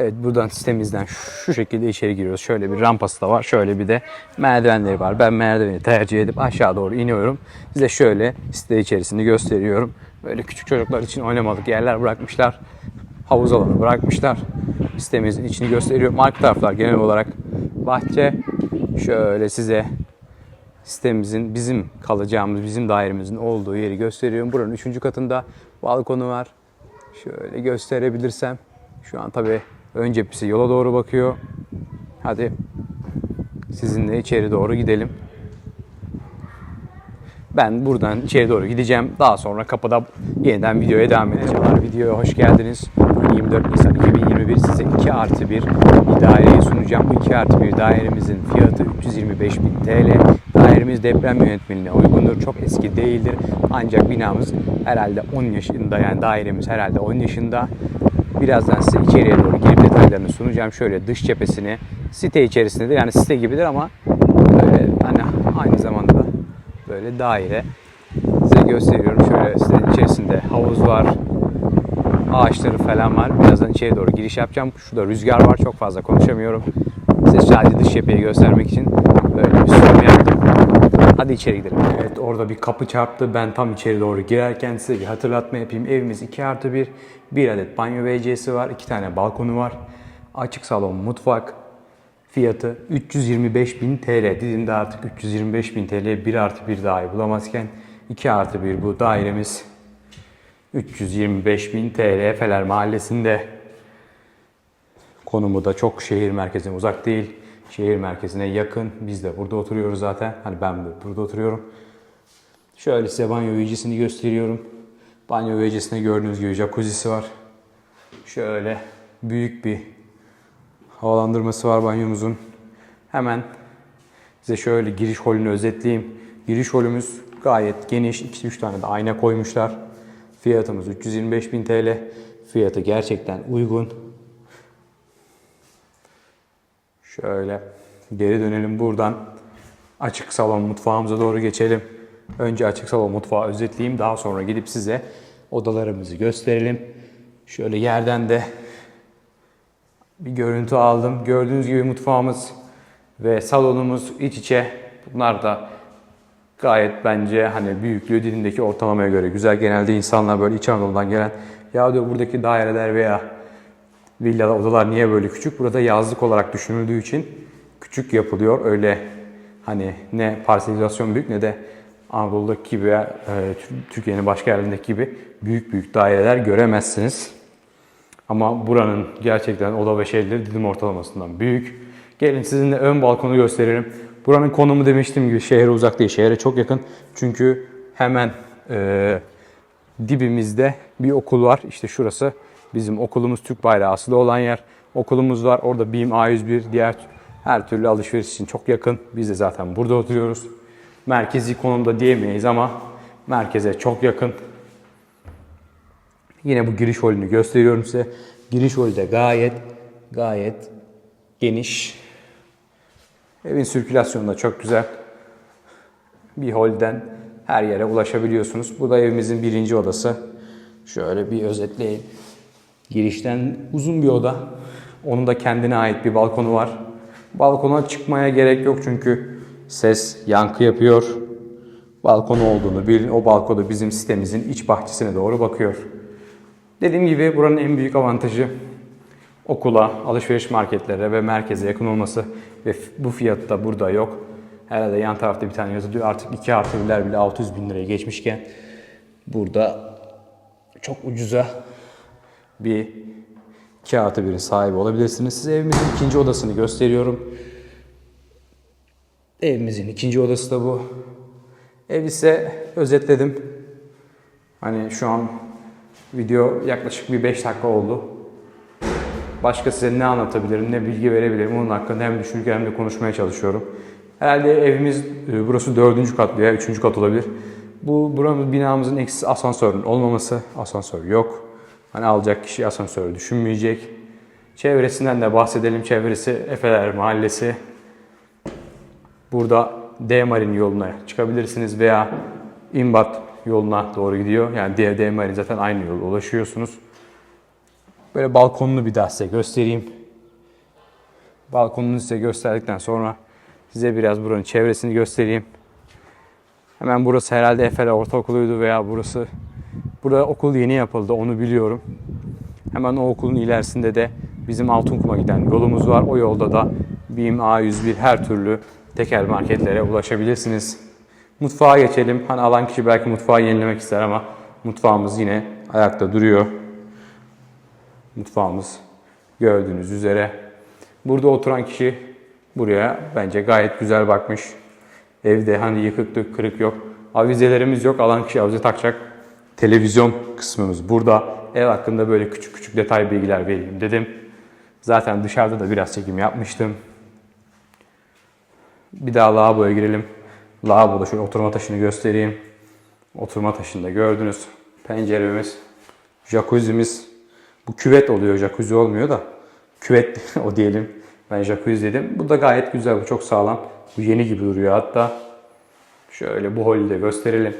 Evet buradan sitemizden şu şekilde içeri giriyoruz. Şöyle bir rampası da var. Şöyle bir de merdivenleri var. Ben merdiveni tercih edip aşağı doğru iniyorum. Size şöyle site içerisini gösteriyorum. Böyle küçük çocuklar için oynamalık yerler bırakmışlar. Havuz alanı bırakmışlar. Sitemizin içini gösteriyorum. Arka taraflar genel olarak bahçe. Şöyle size sitemizin bizim kalacağımız, bizim dairemizin olduğu yeri gösteriyorum. Buranın üçüncü katında balkonu var. Şöyle gösterebilirsem. Şu an tabii ön cephesi yola doğru bakıyor. Hadi sizinle içeri doğru gidelim. Ben buradan içeri doğru gideceğim. Daha sonra kapıda yeniden videoya devam edeceğim. Videoya hoş geldiniz. Bugün 24 Nisan 2021 size 2 artı 1 bir daireyi sunacağım. Bu 2 artı 1 dairemizin fiyatı 325 bin TL. Dairemiz deprem yönetmeliğine uygundur. Çok eski değildir. Ancak binamız herhalde 10 yaşında yani dairemiz herhalde 10 yaşında. Birazdan size içeriye doğru girip detaylarını sunacağım. Şöyle dış cephesini site içerisindedir. Yani site gibidir ama böyle hani aynı zamanda da böyle daire. Size gösteriyorum. Şöyle sitenin içerisinde havuz var. Ağaçları falan var. Birazdan içeri doğru giriş yapacağım. Şurada rüzgar var. Çok fazla konuşamıyorum. Size sadece dış cepheyi göstermek için böyle bir sunum yaptım. Hadi içeri gidelim. Evet orada bir kapı çarptı. Ben tam içeri doğru girerken size bir hatırlatma yapayım. Evimiz 2 artı 1. Bir adet banyo WC'si var. 2 tane balkonu var. Açık salon, mutfak. Fiyatı 325 bin TL. Didim'de artık 325 bin TL 1 artı 1 dahi bulamazken 2 artı 1 bu dairemiz 325 bin TL Feler Mahallesi'nde. Konumu da çok şehir merkezine uzak değil. Şehir merkezine yakın. Biz de burada oturuyoruz zaten. Hani ben de burada oturuyorum. Şöyle size banyo üyecisini gösteriyorum. Banyo üyecisinde gördüğünüz gibi jacuzzi'si var. Şöyle büyük bir havalandırması var banyomuzun. Hemen size şöyle giriş holünü özetleyeyim. Giriş holümüz gayet geniş. 2-3 tane de ayna koymuşlar. Fiyatımız 325 bin TL. Fiyatı gerçekten uygun. Şöyle geri dönelim buradan. Açık salon mutfağımıza doğru geçelim. Önce açık salon mutfağı özetleyeyim. Daha sonra gidip size odalarımızı gösterelim. Şöyle yerden de bir görüntü aldım. Gördüğünüz gibi mutfağımız ve salonumuz iç içe. Bunlar da gayet bence hani büyüklüğü dilindeki ortalamaya göre güzel. Genelde insanlar böyle İç Anadolu'dan gelen ya diyor buradaki daireler veya villa odalar niye böyle küçük? Burada yazlık olarak düşünüldüğü için küçük yapılıyor. Öyle hani ne parselizasyon büyük ne de Anadolu'daki gibi veya Türkiye'nin başka yerlerindeki gibi büyük büyük daireler göremezsiniz. Ama buranın gerçekten oda ve şeyleri dilim ortalamasından büyük. Gelin sizinle ön balkonu gösterelim. Buranın konumu demiştim gibi şehre uzak değil, şehre çok yakın. Çünkü hemen e, dibimizde bir okul var. İşte şurası bizim okulumuz Türk bayrağı asılı olan yer. Okulumuz var. Orada BİM A101 diğer her türlü alışveriş için çok yakın. Biz de zaten burada oturuyoruz. Merkezi konumda diyemeyiz ama merkeze çok yakın. Yine bu giriş holünü gösteriyorum size. Giriş holü de gayet gayet geniş. Evin sirkülasyonu da çok güzel. Bir holden her yere ulaşabiliyorsunuz. Bu da evimizin birinci odası. Şöyle bir özetleyeyim. Girişten uzun bir oda. Onun da kendine ait bir balkonu var. Balkona çıkmaya gerek yok çünkü ses yankı yapıyor. Balkonu olduğunu bilin. O balkonu bizim sitemizin iç bahçesine doğru bakıyor. Dediğim gibi buranın en büyük avantajı okula, alışveriş marketlere ve merkeze yakın olması ve bu fiyatta burada yok. Herhalde yan tarafta bir tane yazılıyor. Artık 2 artı bile 600 bin liraya geçmişken burada çok ucuza bir 2 artı sahibi olabilirsiniz. Size evimizin ikinci odasını gösteriyorum. Evimizin ikinci odası da bu. Ev ise özetledim. Hani şu an video yaklaşık bir 5 dakika oldu. Başka size ne anlatabilirim, ne bilgi verebilirim onun hakkında hem düşünürken hem de konuşmaya çalışıyorum. Herhalde evimiz e, burası dördüncü kat veya üçüncü kat olabilir. Bu buramız binamızın eksisi asansörün olmaması. Asansör yok. Hani alacak kişi asansörü düşünmeyecek. Çevresinden de bahsedelim. Çevresi Efeler Mahallesi. Burada D-Marin yoluna çıkabilirsiniz veya İmbat yoluna doğru gidiyor. Yani D, D-Marin zaten aynı yola ulaşıyorsunuz. Böyle balkonunu bir daha size göstereyim. Balkonunu size gösterdikten sonra size biraz buranın çevresini göstereyim. Hemen burası herhalde Efele Ortaokulu'ydu veya burası Burada okul yeni yapıldı onu biliyorum. Hemen o okulun ilerisinde de bizim Altınkum'a giden yolumuz var. O yolda da BİM A101 her türlü tekel marketlere ulaşabilirsiniz. Mutfağa geçelim. Hani alan kişi belki mutfağı yenilemek ister ama mutfağımız yine ayakta duruyor. Mutfağımız gördüğünüz üzere. Burada oturan kişi buraya bence gayet güzel bakmış. Evde hani yıkıklık, kırık yok. Avizelerimiz yok. Alan kişi avize takacak. Televizyon kısmımız burada. Ev hakkında böyle küçük küçük detay bilgiler vereyim dedim. Zaten dışarıda da biraz çekim yapmıştım. Bir daha lavaboya girelim. Lavaboda şöyle oturma taşını göstereyim. Oturma taşında gördünüz. Penceremiz, jacuzzi'miz. Bu küvet oluyor, jacuzzi olmuyor da. Küvet o diyelim. Ben jacuzzi dedim. Bu da gayet güzel, bu çok sağlam. Bu yeni gibi duruyor hatta. Şöyle bu holü de gösterelim.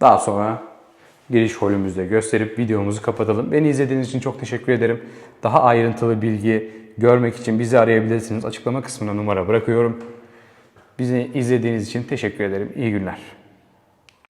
Daha sonra giriş holümüzde gösterip videomuzu kapatalım. Beni izlediğiniz için çok teşekkür ederim. Daha ayrıntılı bilgi görmek için bizi arayabilirsiniz. Açıklama kısmına numara bırakıyorum. Bizi izlediğiniz için teşekkür ederim. İyi günler.